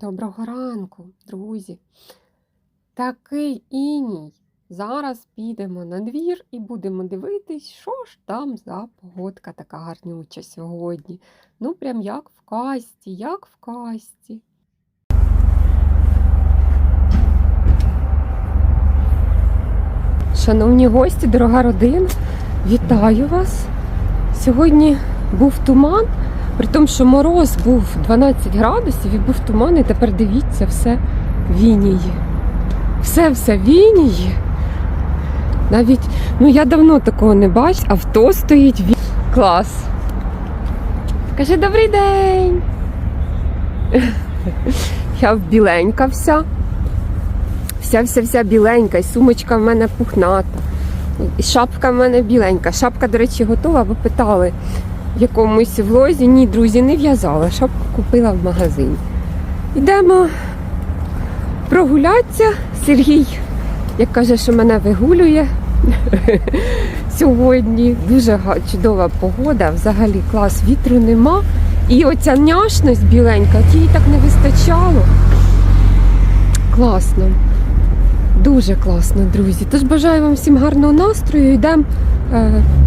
Доброго ранку, друзі. Такий іній. Зараз підемо на двір і будемо дивитись, що ж там за погодка така гарнюча сьогодні. Ну, прям як в касті, як в касті. Шановні гості, дорога родина, вітаю вас. Сьогодні був туман, при тому, що мороз був 12 градусів і був туман, і тепер дивіться, все вініє. Все все вініє. Навіть, ну я давно такого не бачу, авто стоїть ві... Клас. Каже, добрий день. Я біленька вся. Вся-вся-вся біленька, і сумочка в мене пухната. І шапка в мене біленька. Шапка, до речі, готова, бо питали якомусь влозі. Ні, друзі, не в'язала. Шапку купила в магазині. Йдемо прогулятися. Сергій, як каже, що мене вигулює сьогодні. Дуже чудова погода, взагалі клас, вітру нема. І оця няшність біленька, тій так не вистачало. Класно. Дуже класно, друзі. Тож бажаю вам всім гарного настрою. Йдемо,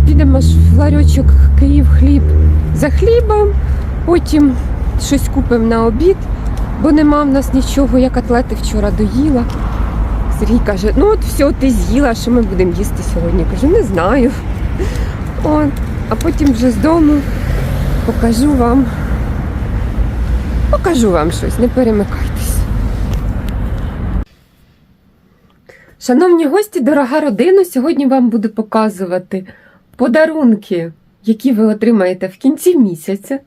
підемо ж в ларьочок Київ хліб за хлібом, потім щось купимо на обід, бо нема в нас нічого, я котлети вчора доїла. Сергій каже, ну от все, ти з'їла, що ми будемо їсти сьогодні. Кажу, не знаю. От. А потім вже з дому покажу вам. Покажу вам щось, не перемикайтесь. Шановні гості, дорога родина, сьогодні вам буду показувати подарунки, які ви отримаєте в кінці місяця.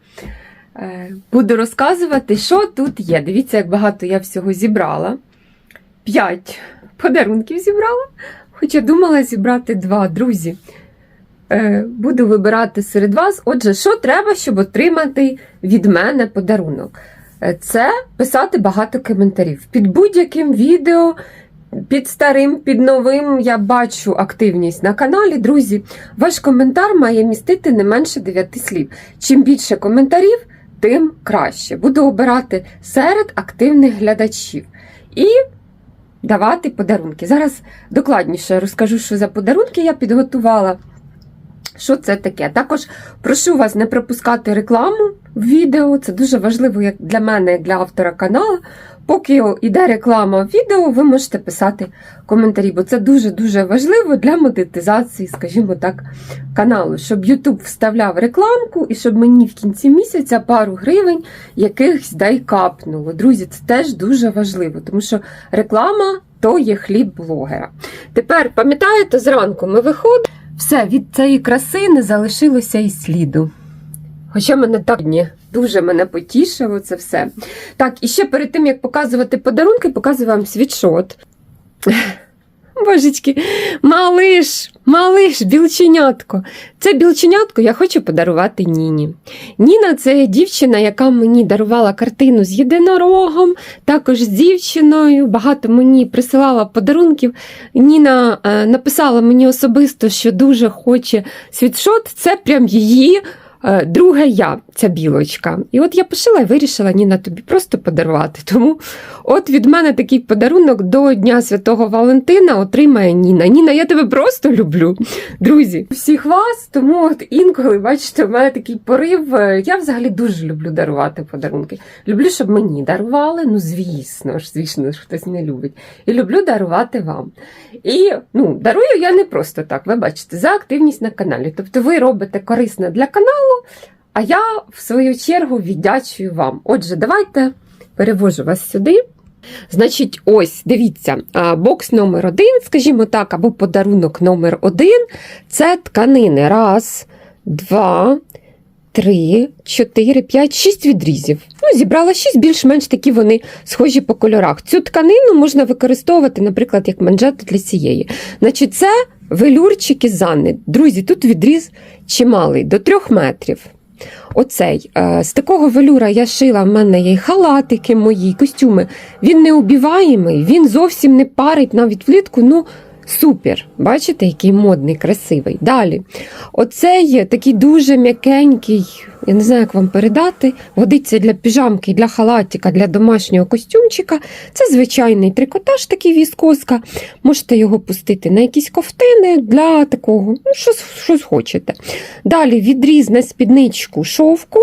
Е, Буду розказувати, що тут є. Дивіться, як багато я всього зібрала. П'ять подарунків зібрала, хоча думала зібрати два, друзі. Е, Буду вибирати серед вас. Отже, що треба, щоб отримати від мене подарунок? Е, Це писати багато коментарів. Під будь-яким відео під старим, під новим я бачу активність на каналі. Друзі, ваш коментар має містити не менше 9 слів. Чим більше коментарів, тим краще. Буду обирати серед активних глядачів і давати подарунки. Зараз докладніше розкажу, що за подарунки я підготувала. Що це таке? Також прошу вас не пропускати рекламу в відео. Це дуже важливо як для мене, як для автора каналу. Поки йде реклама відео, ви можете писати коментарі, бо це дуже-дуже важливо для монетизації, скажімо так, каналу, щоб YouTube вставляв рекламку і щоб мені в кінці місяця пару гривень якихось дай капнуло. Друзі, це теж дуже важливо, тому що реклама то є хліб блогера. Тепер, пам'ятаєте, зранку ми виходимо, все, від цієї краси не залишилося і сліду. Хоча мене так ні, дуже мене потішило це все. Так, і ще перед тим, як показувати подарунки, показую вам світшот. Божечки, малиш, малиш, білченятко. Це білченятко я хочу подарувати Ніні. Ніна це дівчина, яка мені дарувала картину з єдинорогом, також з дівчиною. Багато мені присилала подарунків. Ніна е, написала мені особисто, що дуже хоче світшот. Це прям її. Е, Друге я, ця білочка. І от я пошила і вирішила Ніна тобі просто подарувати. Тому от від мене такий подарунок до Дня Святого Валентина отримає Ніна. Ніна, я тебе просто люблю, друзі. Всіх вас, тому от інколи, бачите, в мене такий порив. Е, Я взагалі дуже люблю дарувати подарунки. Люблю, щоб мені дарували. Ну, звісно ж, звісно ж, хтось не любить. І люблю дарувати вам. І ну, дарую я не просто так, ви бачите, за активність на каналі. Тобто ви робите корисне для каналу, а я, в свою чергу, віддячую вам. Отже, давайте перевожу вас сюди. Значить, ось, дивіться, бокс номер один, скажімо так, або подарунок номер один це тканини. Раз, два, три, чотири, п'ять, шість відрізів. Ну, зібрала шість, більш-менш такі вони схожі по кольорах. Цю тканину можна використовувати, наприклад, як манжету для цієї. Значить, це велюрчик Занни. Друзі, тут відріз чималий, до трьох метрів. Оцей. Е, З такого велюра я шила, в мене є халатики мої, костюми. Він не убіваємий, він зовсім не парить навіть влітку. Ну, Супер! Бачите, який модний, красивий. Далі. Оцей такий дуже м'якенький, я не знаю, як вам передати. Годиться для піжамки, для халатика, для домашнього костюмчика. Це звичайний трикотаж, такий віскоска. Можете його пустити на якісь ковтини для такого, ну, що, що хочете. Далі відріз на спідничку шовку.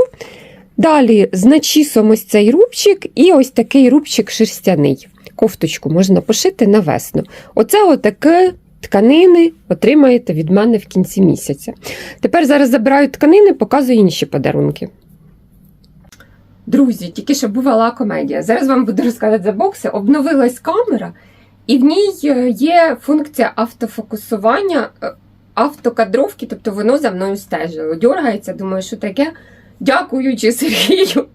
Далі з ось цей рубчик і ось такий рубчик шерстяний. Кофточку можна пошити на весну. Оце отаке тканини отримаєте від мене в кінці місяця. Тепер зараз забираю тканини, показую інші подарунки. Друзі, тільки що бувала комедія. Зараз вам буду розказати за бокси. Обновилась камера, і в ній е, є функція автофокусування, е, автокадровки, тобто воно за мною стежило. Дергається, думаю, що таке. Дякуючи Сергію,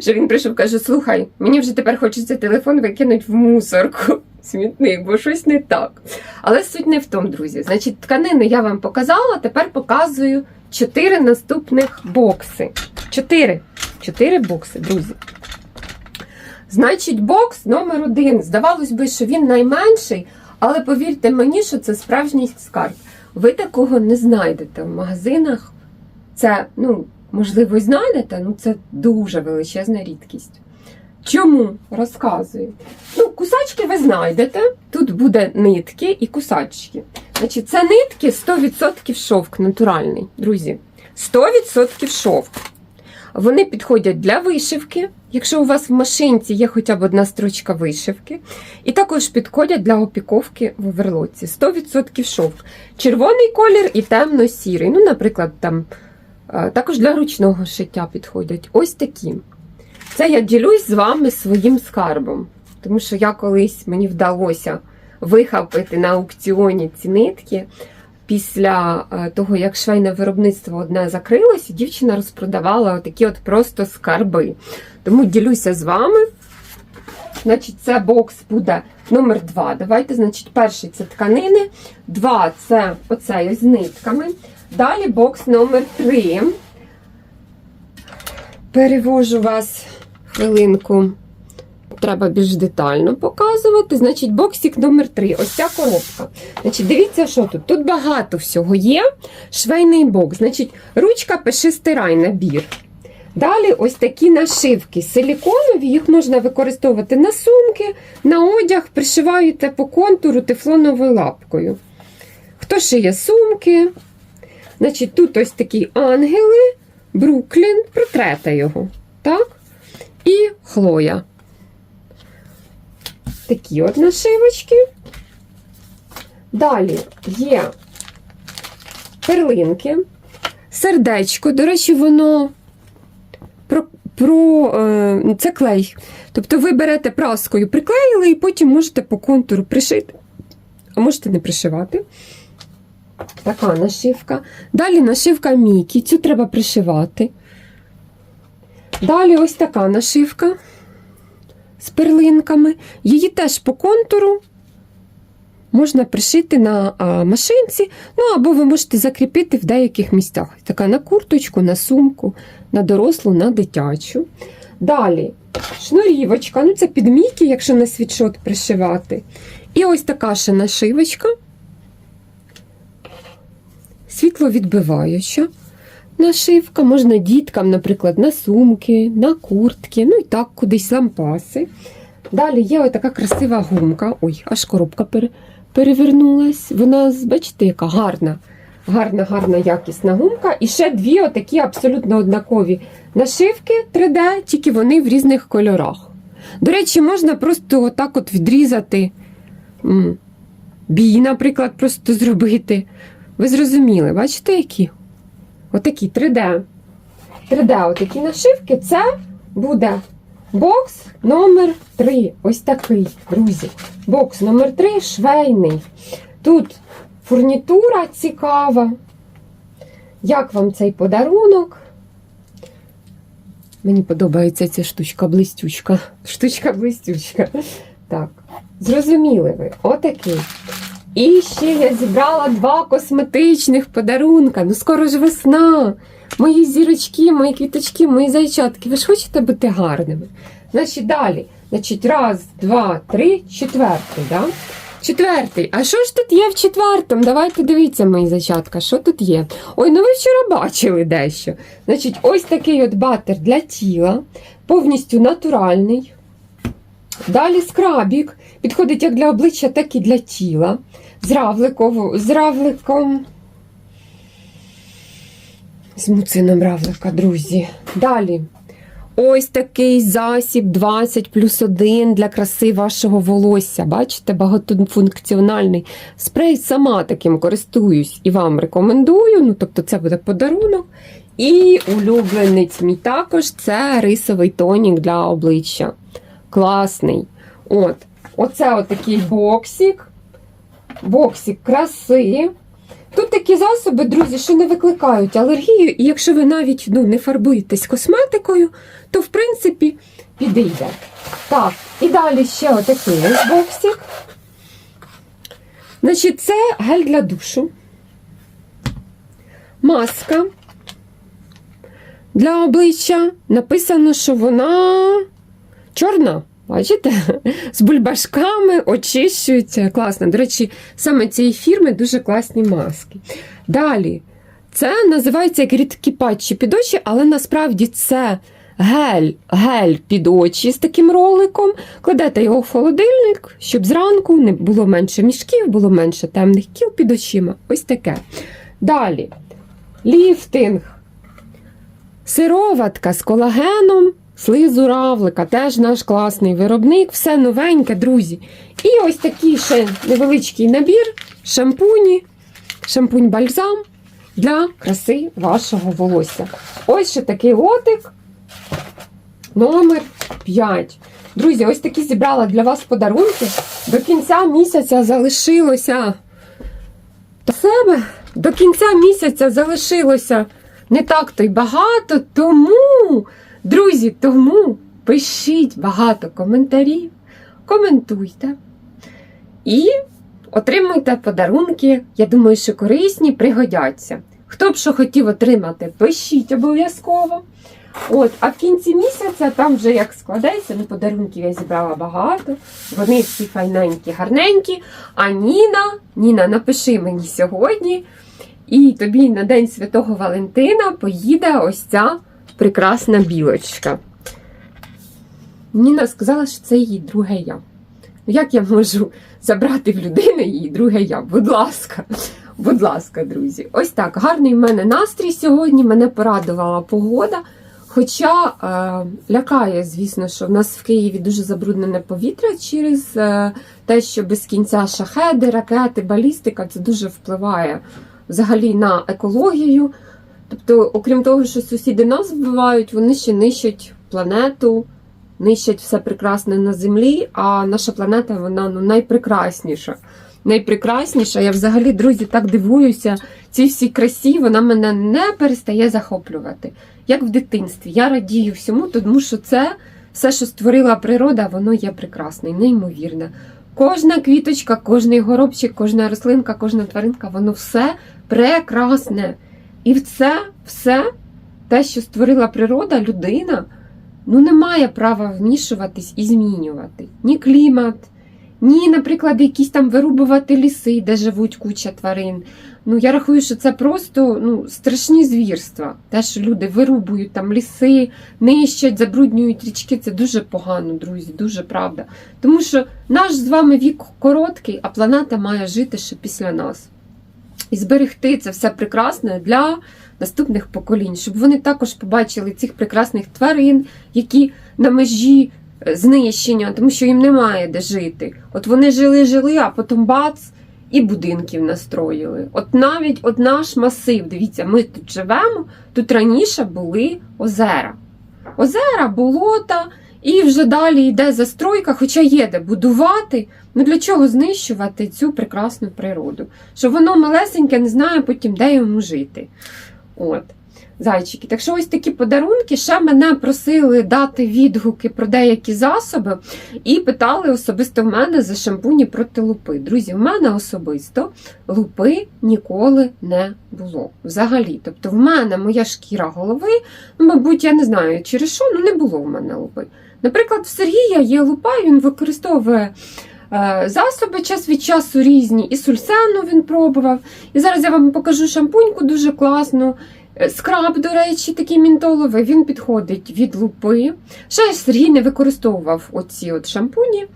що він прийшов, каже: слухай, мені вже тепер хочеться телефон викинути в мусорку. Смітник, бо щось не так. Але суть не в тому, друзі. Значить, тканини я вам показала, тепер показую чотири наступних бокси. Чотири. Чотири бокси, друзі. Значить, бокс номер один. Здавалось би, що він найменший, але повірте мені, що це справжній скарб. Ви такого не знайдете в магазинах. Це, ну, можливо, знайдете, ну це дуже величезна рідкість. Чому? Розказую. Ну, кусачки ви знайдете. Тут буде нитки і кусачки. Значить, це нитки 100% шовк натуральний, друзі. 100% шовк. Вони підходять для вишивки, якщо у вас в машинці є хоча б одна строчка вишивки. І також підходять для опіковки в оверлоці. 100% шовк. Червоний колір і темно-сірий. Ну, наприклад, там також для ручного шиття підходять. Ось такі. Це я ділюсь з вами своїм скарбом. Тому що я колись мені вдалося вихопити на аукціоні ці нитки. Після е, того, як швейне виробництво одне закрилося, дівчина розпродавала отакі от просто скарби. Тому ділюся з вами. Значить, це бокс буде номер 2. Давайте, значить, перший це тканини, два це оцей з нитками. Далі бокс номер 3. Перевожу вас хвилинку. Треба більш детально показувати. Значить, боксик номер 3 Ось ця коробка. Значить, дивіться, що тут. Тут багато всього є. Швейний бокс. Значить, ручка пиши стирай набір. Далі ось такі нашивки силіконові, їх можна використовувати на сумки, на одяг, пришиваєте по контуру тефлоновою лапкою. Хто шиє сумки? Значить, тут ось такі ангели, Бруклін, протрета його. Так? І Хлоя. Такі от нашивочки. Далі є перлинки, сердечко, до речі, воно про, про е, це клей. Тобто ви берете праскою, приклеїли і потім можете по контуру пришити, а можете не пришивати. Така нашивка. Далі нашивка Мікі, цю треба пришивати. Далі ось така нашивка з перлинками. Її теж по контуру можна пришити на машинці, ну або ви можете закріпити в деяких місцях. Така на курточку, на сумку, на дорослу, на дитячу. Далі шнурівочка, ну це під мікі, якщо на світшот пришивати. І ось така ще нашивочка. Світловідбиваюча нашивка. Можна діткам, наприклад, на сумки, на куртки, ну і так, кудись лампаси. Далі є ось така красива гумка. Ой, аж коробка пере, перевернулась. Вона, бачите, яка гарна, гарна, гарна, якісна гумка. І ще дві отакі абсолютно однакові нашивки 3D, тільки вони в різних кольорах. До речі, можна просто отак от відрізати бій, наприклад, просто зробити. Ви зрозуміли, бачите, які? Отакі 3D. 3D отакі нашивки. Це буде бокс номер 3. Ось такий, друзі. Бокс номер 3 швейний. Тут фурнітура цікава. Як вам цей подарунок? Мені подобається ця штучка блистючка. Штучка блистючка. Так, зрозуміли ви, отакий. І ще я зібрала два косметичних подарунка. Ну скоро ж весна. Мої зірочки, мої квіточки, мої зайчатки. Ви ж хочете бути гарними? Значить, далі. Значить, раз, два, три, четвертий. Да? Четвертий. А що ж тут є в четвертому? Давайте дивіться, мої зачатка, що тут є. Ой, ну ви вчора бачили дещо. Значить, ось такий от батер для тіла, повністю натуральний. Далі скрабік. Підходить як для обличчя, так і для тіла. З равликом. З муцином равлика, друзі. Далі. Ось такий засіб 20 плюс 1 для краси вашого волосся. Бачите, багатофункціональний спрей. Сама таким користуюсь і вам рекомендую. Ну, тобто, це буде подарунок. І улюбленець мій також це рисовий тонік для обличчя. Класний. От. Оце отакий боксик. Боксик краси. Тут такі засоби, друзі, що не викликають алергію, і якщо ви навіть ну, не фарбуєтесь косметикою, то в принципі підійде. Так, і далі ще отакий ось боксик. Значить, це гель для душу. Маска для обличчя. Написано, що вона чорна. Бачите? З бульбашками очищується. Класно. До речі, саме цієї фірми дуже класні маски. Далі, це називається як рідкі патчі під очі, але насправді це гель, гель під очі з таким роликом. Кладете його в холодильник, щоб зранку не було менше мішків, було менше темних кіл під очима. Ось таке. Далі. Ліфтинг. Сироватка з колагеном, слизу равлика, теж наш класний виробник, все новеньке, друзі. І ось такий ще невеличкий набір шампуні, шампунь-бальзам для краси вашого волосся. Ось ще такий лотик номер 5. Друзі, ось такі зібрала для вас подарунки. До кінця місяця залишилося до себе. До кінця місяця залишилося не так то й багато, тому, друзі, тому пишіть багато коментарів, коментуйте і отримуйте подарунки. Я думаю, що корисні, пригодяться. Хто б що хотів отримати, пишіть обов'язково. От, а в кінці місяця там вже як складеться, ну подарунків я зібрала багато. Вони всі файненькі, гарненькі. А Ніна, Ніна, напиши мені сьогодні. І тобі на День Святого Валентина поїде ось ця прекрасна білочка. Ніна сказала, що це її друге я. Ну, Як я можу забрати в людини її друге я? Будь ласка, будь ласка, друзі. Ось так. Гарний в мене настрій сьогодні. Мене порадувала погода. Хоча е, лякає, звісно, що в нас в Києві дуже забруднене повітря через е, те, що без кінця шахеди, ракети, балістика це дуже впливає взагалі на екологію. Тобто, окрім того, що сусіди нас вбивають, вони ще нищать планету, нищать все прекрасне на землі, а наша планета вона ну, найпрекрасніша. Найпрекрасніша. Я взагалі, друзі, так дивуюся. Цій всій красі вона мене не перестає захоплювати. Як в дитинстві. Я радію всьому, тому що це все, що створила природа, воно є прекрасне, неймовірне. Кожна квіточка, кожний горобчик, кожна рослинка, кожна тваринка, воно все прекрасне. І в це все, те, що створила природа, людина, ну не має права вмішуватись і змінювати. Ні клімат, ні, наприклад, якісь там вирубувати ліси, де живуть куча тварин. Ну, я рахую, що це просто ну, страшні звірства. Те, що люди вирубують там ліси, нищать, забруднюють річки, це дуже погано, друзі, дуже правда. Тому що наш з вами вік короткий, а планета має жити ще після нас. І зберегти це все прекрасне для наступних поколінь, щоб вони також побачили цих прекрасних тварин, які на межі е, знищення, тому що їм немає де жити. От вони жили-жили, а потім бац, і будинків настроїли. От навіть от наш масив, дивіться, ми тут живемо, тут раніше були озера. Озера, болота, і вже далі йде застройка, хоча є де будувати. Ну для чого знищувати цю прекрасну природу? Що воно малесеньке, не знає потім, де йому жити. От, зайчики. Так що ось такі подарунки. Ще мене просили дати відгуки про деякі засоби і питали особисто в мене за шампуні проти лупи. Друзі, в мене особисто лупи ніколи не було. Взагалі. Тобто, в мене моя шкіра голови, ну, мабуть, я не знаю, через що, ну не було в мене лупи. Наприклад, в Сергія є лупа, він використовує Е, Засоби час від часу різні. І сульсену він пробував. І зараз я вам покажу шампуньку дуже класну. Е, Скраб, до речі, такий мінтоловий, він підходить від лупи. Ще Сергій не використовував оці от шампуні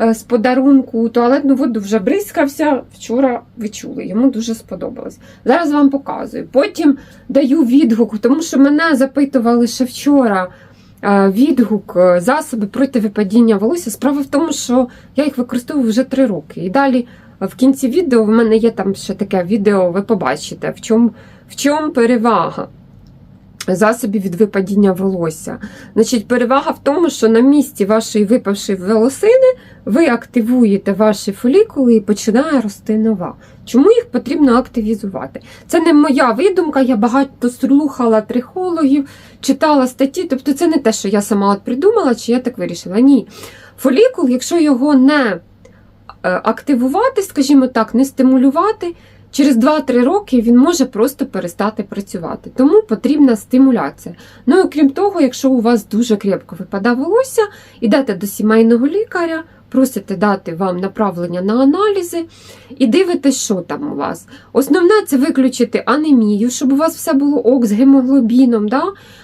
е, з подарунку. Туалетну воду вже бризкався. Вчора ви чули, йому дуже сподобалось. Зараз вам показую. Потім даю відгук, тому що мене запитували ще вчора. Е, Відгук, е, засоби проти випадіння волосся. Справа в тому, що я їх використовую вже три роки. І далі е, в кінці відео в мене є там ще таке відео, ви побачите, в чому в чому перевага засобів від випадіння волосся. Значить, перевага в тому, що на місці вашої випавшої волосини ви активуєте ваші фолікули і починає рости нова. Чому їх потрібно активізувати? Це не моя видумка, я багато слухала трихологів, читала статті. Тобто, це не те, що я сама от придумала, чи я так вирішила. Ні. Фолікул, якщо його не е, активувати, скажімо так, не стимулювати, через 2-3 роки він може просто перестати працювати. Тому потрібна стимуляція. Ну і крім того, якщо у вас дуже крепко випадає волосся, ідете до сімейного лікаря, просите дати вам направлення на аналізи і дивитесь, що там у вас. Основне це виключити анемію, щоб у вас все було ок з гемоглобіном, да?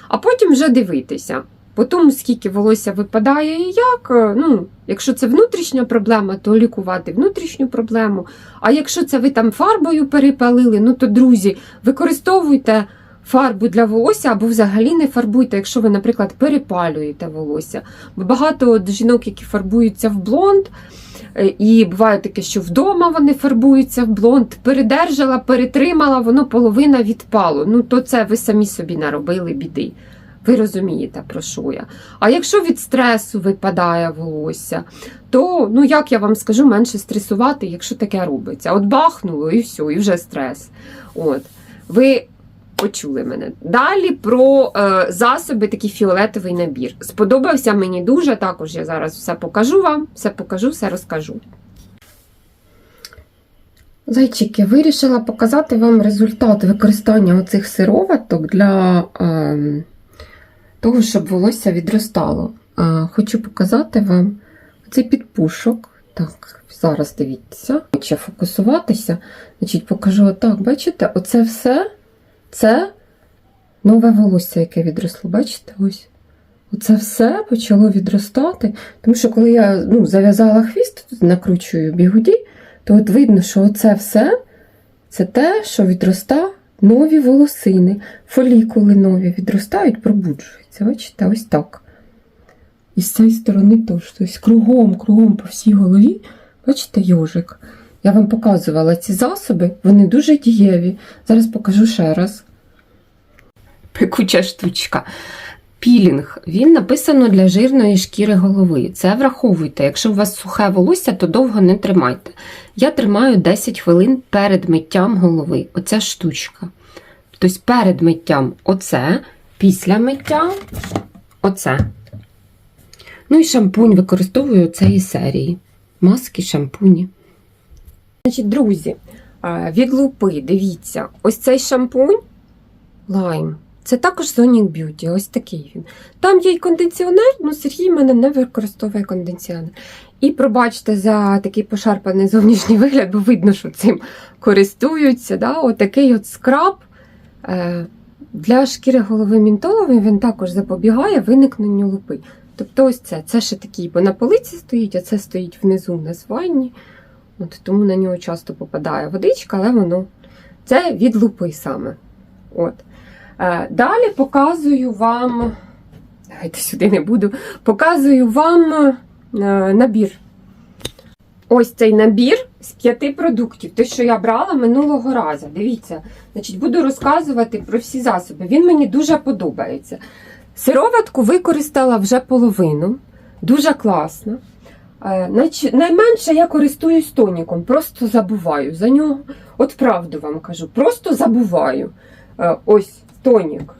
а потім вже дивитися. По тому, скільки волосся випадає і як. е, Ну, якщо це внутрішня проблема, то лікувати внутрішню проблему. А якщо це ви там фарбою перепалили, ну то друзі, використовуйте фарбу для волосся або взагалі не фарбуйте, якщо ви, наприклад, перепалюєте волосся. Бо багато жінок, які фарбуються в блонд, е, і буває таке, що вдома вони фарбуються в блонд, передержала, перетримала, воно половина відпало. Ну, то це ви самі собі наробили біди. Ви розумієте, про що я. А якщо від стресу випадає волосся, то, ну як я вам скажу, менше стресувати, якщо таке робиться. От бахнуло і все, і вже стрес. От. Ви почули мене. Далі про е, засоби, такий фіолетовий набір. Сподобався мені дуже. Також я зараз все покажу вам, все покажу, все розкажу. Зайчики, вирішила показати вам результат використання оцих сироваток для е, того, щоб волосся відростало. Е, хочу показати вам цей підпушок. Так, зараз дивіться. Хоче фокусуватися. Значить, покажу отак. Бачите, оце все це нове волосся, яке відросло. Бачите? Ось. Оце все почало відростати. Тому що коли я ну, зав'язала хвіст, накручую бігуді, то от видно, що оце все це те, що відроста нові волосини, фолікули нові відростають, пробуджуються. Бачите, ось так. І з цієї сторони теж. Тобто кругом, кругом по всій голові, бачите, йожик. Я вам показувала ці засоби, вони дуже дієві. Зараз покажу ще раз. Пекуча штучка. Пілінг. Він написано для жирної шкіри голови. Це враховуйте. Якщо у вас сухе волосся, то довго не тримайте. Я тримаю 10 хвилин перед миттям голови. Оця штучка. Тобто перед миттям оце, після миття оце. Ну і шампунь використовую цієї серії. Маски, шампуні. Значить, друзі, від лупи, дивіться, ось цей шампунь лайм. Це також Sonic Beauty, ось такий він. Там є й кондиціонер, ну Сергій в мене не використовує кондиціонер. І пробачте за такий пошарпаний зовнішній вигляд, бо видно, що цим користуються. Да? Отакий от скраб е, для шкіри голови мінтоловий він також запобігає виникненню лупи. Тобто ось це. Це ще такий, бо на полиці стоїть, а це стоїть внизу на званні. От, тому на нього часто попадає водичка, але воно це від лупи саме. От. Е, Далі показую вам, давайте сюди не буду, показую вам е, набір. Ось цей набір з п'яти продуктів. Те, що я брала минулого разу. Дивіться, значить, буду розказувати про всі засоби. Він мені дуже подобається. Сироватку використала вже половину. Дуже класно. Е, Найменше я користуюсь тоніком, просто забуваю за нього. От правду вам кажу, просто забуваю. Е, Ось тонік.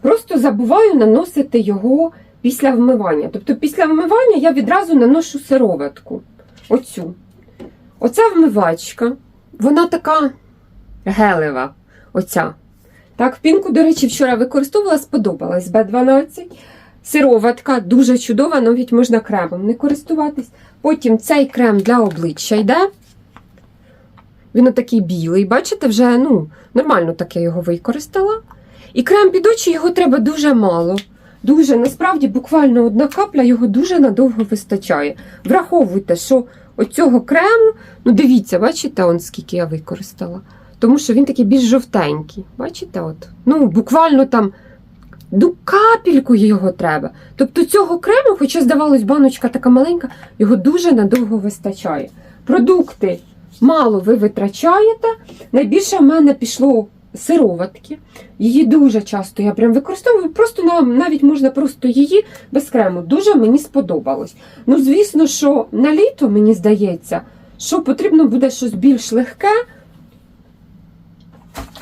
Просто забуваю наносити його після вмивання. Тобто, після вмивання я відразу наношу сироватку. Оцю. Оця вмивачка, вона така гелева. Оця. Так, пінку, до речі, вчора використовувала, сподобалась Б12. Сироватка, дуже чудова, навіть можна кремом не користуватись. Потім цей крем для обличчя йде. Він отакий білий, бачите, вже ну, нормально так я його використала. І крем під очі його треба дуже мало. Дуже, насправді, буквально одна капля його дуже надовго вистачає. Враховуйте, що оцього крему, ну дивіться, бачите, он скільки я використала. Тому що він такий більш жовтенький. Бачите, от? Ну, буквально там ну, капельку його треба. Тобто цього крему, хоча здавалось, баночка така маленька, його дуже надовго вистачає. Продукти мало ви витрачаєте. Найбільше в мене пішло сироватки. Її дуже часто я прям використовую. Просто навіть можна просто її без крему. Дуже мені сподобалось. Ну, звісно, що на літо, мені здається, що потрібно буде щось більш легке.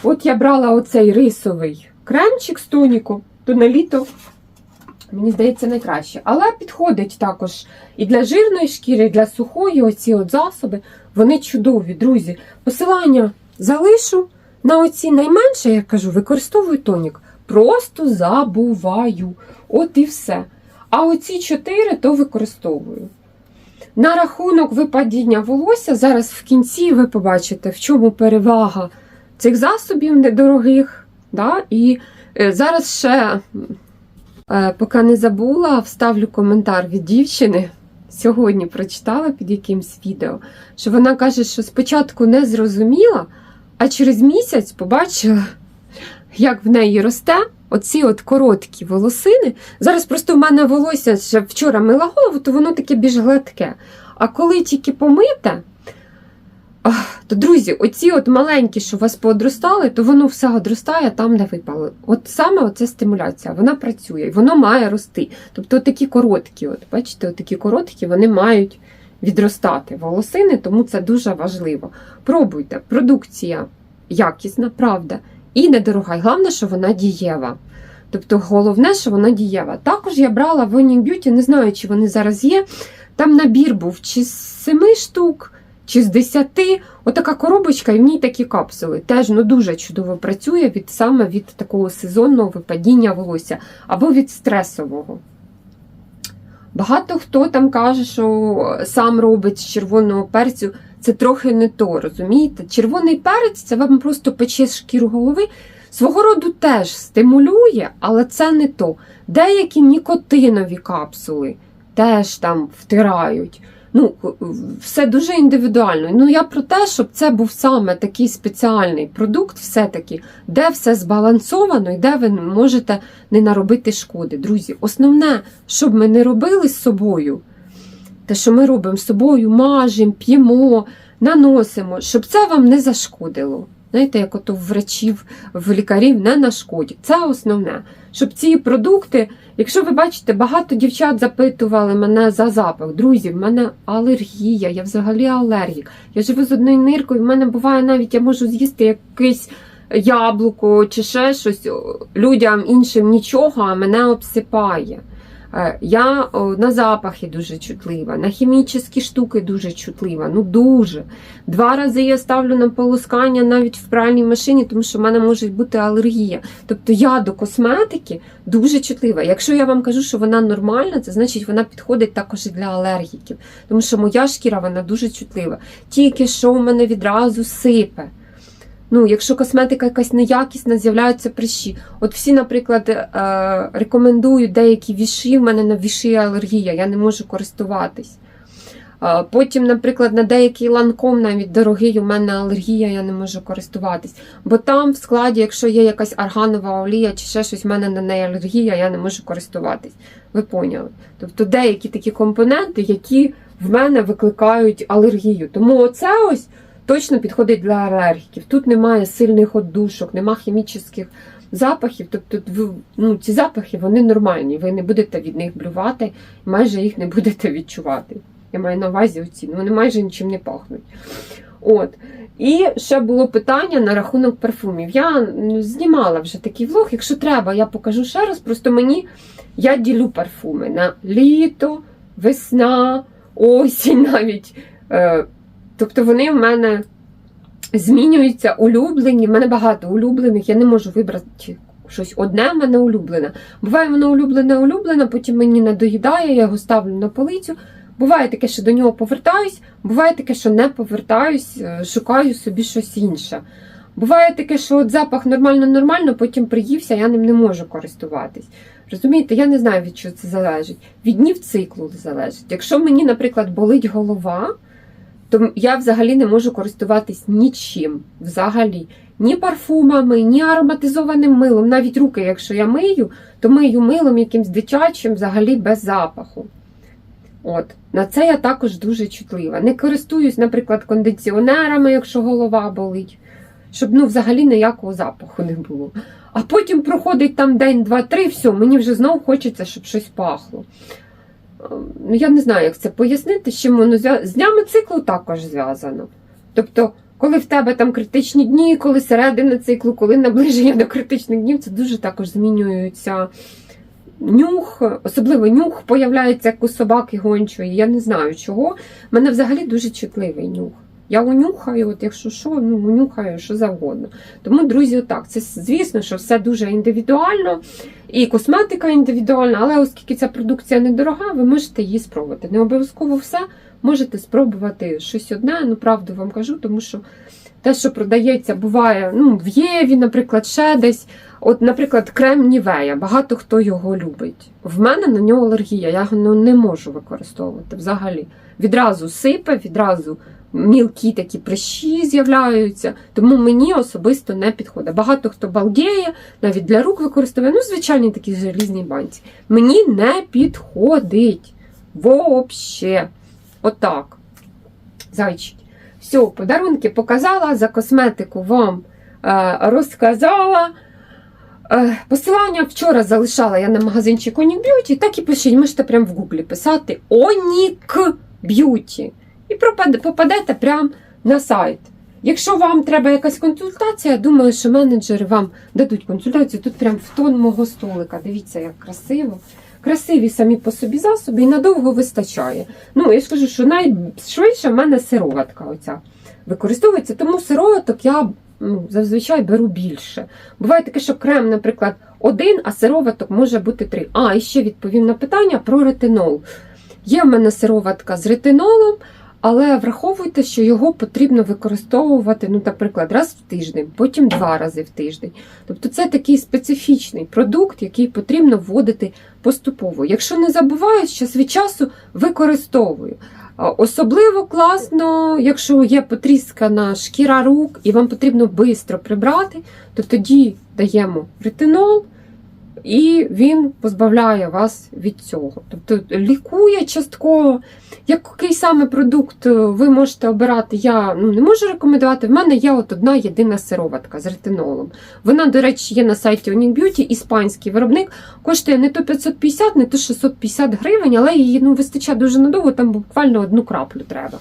От я брала оцей рисовий кремчик з тоніку, то на літо, мені здається, найкраще. Але підходить також і для жирної шкіри, і для сухої оці от засоби. Вони чудові, друзі. Посилання залишу. На оці найменше, я кажу, використовую тонік. Просто забуваю. От і все. А оці чотири то використовую. На рахунок випадіння волосся, зараз в кінці ви побачите, в чому перевага цих засобів недорогих. Да? І зараз ще, е, поки не забула, вставлю коментар від дівчини. Сьогодні прочитала під якимсь відео, що вона каже, що спочатку не зрозуміла, а через місяць побачила, як в неї росте оці от короткі волосини. Зараз просто в мене волосся ще вчора мила голову, то воно таке більш гладке. А коли тільки помите, то, друзі, оці от маленькі, що вас поодростали, то воно все одростає там, де випало. От саме оця стимуляція, вона працює, воно має рости. Тобто такі короткі, от, бачите, такі короткі, вони мають відростати волосини, тому це дуже важливо. Пробуйте, продукція якісна, правда, і недорога. І головне, що вона дієва. Тобто головне, що вона дієва. Також я брала в Winning Beauty, не знаю, чи вони зараз є. Там набір був чи з 7 штук, чи з 10. Отака коробочка, і в ній такі капсули. Теж ну, дуже чудово працює від саме від такого сезонного випадіння волосся або від стресового. Багато хто там каже, що сам робить з червоного перцю. Це трохи не то, розумієте? Червоний перець це вам просто пече шкіру голови. Свого роду теж стимулює, але це не то. Деякі нікотинові капсули теж там втирають. Ну, все дуже індивідуально. Ну, я про те, щоб це був саме такий спеціальний продукт, все-таки, де все збалансовано і де ви можете не наробити шкоди. Друзі, основне, щоб ми не робили з собою, те, що ми робимо з собою, мажемо, п'ємо, наносимо, щоб це вам не зашкодило. Знаєте, як ото врачів, в лікарів не нашкодять. Це основне. Щоб ці продукти, якщо ви бачите, багато дівчат запитували мене за запах. Друзі, в мене алергія, я взагалі алергік. Я живу з одною ниркою, в мене буває навіть я можу з'їсти якийсь яблуко чи ще щось людям іншим нічого, а мене обсипає. Е, Я на запахи дуже чутлива, на хімічні штуки дуже чутлива. Ну дуже. Два рази я ставлю на полоскання навіть в пральній машині, тому що в мене може бути алергія. Тобто я до косметики дуже чутлива. Якщо я вам кажу, що вона нормальна, це значить вона підходить також і для алергіків. Тому що моя шкіра вона дуже чутлива. Тільки що в мене відразу сипе. Ну, якщо косметика якась неякісна, з'являються прищі. От всі, наприклад, е, рекомендують деякі віші, в мене на віші алергія, я не можу користуватись. Е, Потім, наприклад, на деякий ланком, навіть дорогий, у мене алергія, я не можу користуватись. Бо там в складі, якщо є якась арганова олія чи ще щось, в мене на неї алергія, я не можу користуватись. Ви поняли? Тобто деякі такі компоненти, які в мене викликають алергію. Тому оце ось точно підходить для алергіків. Тут немає сильних оддушок, немає хімічних запахів. Тобто, ну, ці запахи вони нормальні. Ви не будете від них блювати, майже їх не будете відчувати. Я маю на увазі оці, вони майже нічим не пахнуть. От. І ще було питання на рахунок парфумів. Я ну, знімала вже такий влог. Якщо треба, я покажу ще раз. Просто мені я ділю парфуми на літо, весна, осінь навіть. Е, Тобто вони в мене змінюються, улюблені. В мене багато улюблених. Я не можу вибрати щось одне в мене улюблене. Буває воно улюблене, улюблене, потім мені надоїдає, я його ставлю на полицю. Буває таке, що до нього повертаюсь, буває таке, що не повертаюсь, е, шукаю собі щось інше. Буває таке, що от запах нормально-нормально, потім приївся, я ним не можу користуватись. Розумієте, я не знаю, від чого це залежить. Від днів циклу залежить. Якщо мені, наприклад, болить голова, то я взагалі не можу користуватись нічим. Взагалі. Ні парфумами, ні ароматизованим милом. Навіть руки, якщо я мию, то мию милом якимсь дитячим, взагалі без запаху. От, на це я також дуже чутлива. Не користуюсь, наприклад, кондиціонерами, якщо голова болить, щоб ну, взагалі ніякого запаху не було. А потім проходить там день, два, три, все, мені вже знову хочеться, щоб щось пахло. Ну, я не знаю, як це пояснити, з чим воно зв'язано. З днями циклу також зв'язано. Тобто, коли в тебе там критичні дні, коли середина циклу, коли наближення до критичних днів, це дуже також змінюється нюх, особливо нюх появляється як у собаки гончої. Я не знаю чого. У мене взагалі дуже чутливий нюх. Я унюхаю, от якщо що, ну унюхаю що завгодно. Тому, друзі, отак. Це звісно, що все дуже індивідуально, і косметика індивідуальна, але оскільки ця продукція недорога, ви можете її спробувати. Не обов'язково все можете спробувати щось одне, ну правду вам кажу, тому що те, що продається, буває ну, в Єві, наприклад, ще десь. От, наприклад, крем Нівея, багато хто його любить. В мене на нього алергія, я його ну, не можу використовувати взагалі. Відразу сипе, відразу мілкі такі прищі з'являються, тому мені особисто не підходить. Багато хто балдіє, навіть для рук використовує, ну, звичайні такі желізні банці. Мені не підходить. Вообще. Отак. Зайчики. Все, подарунки показала, за косметику вам е, розказала. Е, Посилання вчора залишала я на магазинчик Онік Б'юті, так і пишіть, можете прямо в гуглі писати Онік Б'юті. Попадете прямо на сайт. Якщо вам треба якась консультація, думаю, що менеджери вам дадуть консультацію. Тут прямо в тон мого столика. Дивіться, як красиво. Красиві самі по собі засоби і надовго вистачає. Ну, я ж кажу, що найшвидше в мене сироватка оця використовується, тому сироваток я ну, зазвичай беру більше. Буває таке, що крем, наприклад, один, а сироваток може бути три. А, і ще відповім на питання про ретинол. Є в мене сироватка з ретинолом, але враховуйте, що його потрібно використовувати, ну, наприклад, раз в тиждень, потім два рази в тиждень. Тобто це такий специфічний продукт, який потрібно вводити поступово. Якщо не забуваю, час від часу використовую. Особливо класно, якщо є потріскана шкіра рук і вам потрібно швидко прибрати, то тоді даємо ретинол, і він позбавляє вас від цього. Тобто лікує частково. Який саме продукт е, ви можете обирати, я ну, не можу рекомендувати. В мене є от одна єдина сироватка з ретинолом. Вона, до речі, є на сайті Onic Beauty, іспанський виробник. Коштує не то 550, не то 650 гривень, але її ну, вистачає дуже надовго, там буквально одну краплю треба.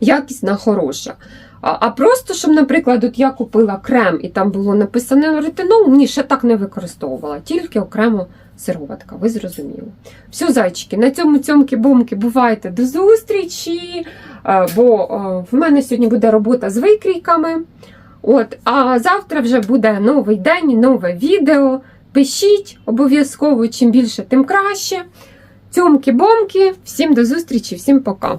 Якісна хороша. А, просто, щоб, наприклад, от я купила крем і там було написано ретинол, ні, ще так не використовувала, тільки окремо сироватка, ви зрозуміли. Все, зайчики, на цьому цьомки-бомки бувайте до зустрічі, е, бо е, в мене сьогодні буде робота з викрійками. От, а завтра вже буде новий день, нове відео. Пишіть обов'язково, чим більше, тим краще. Цьомки-бомки, всім до зустрічі, всім пока.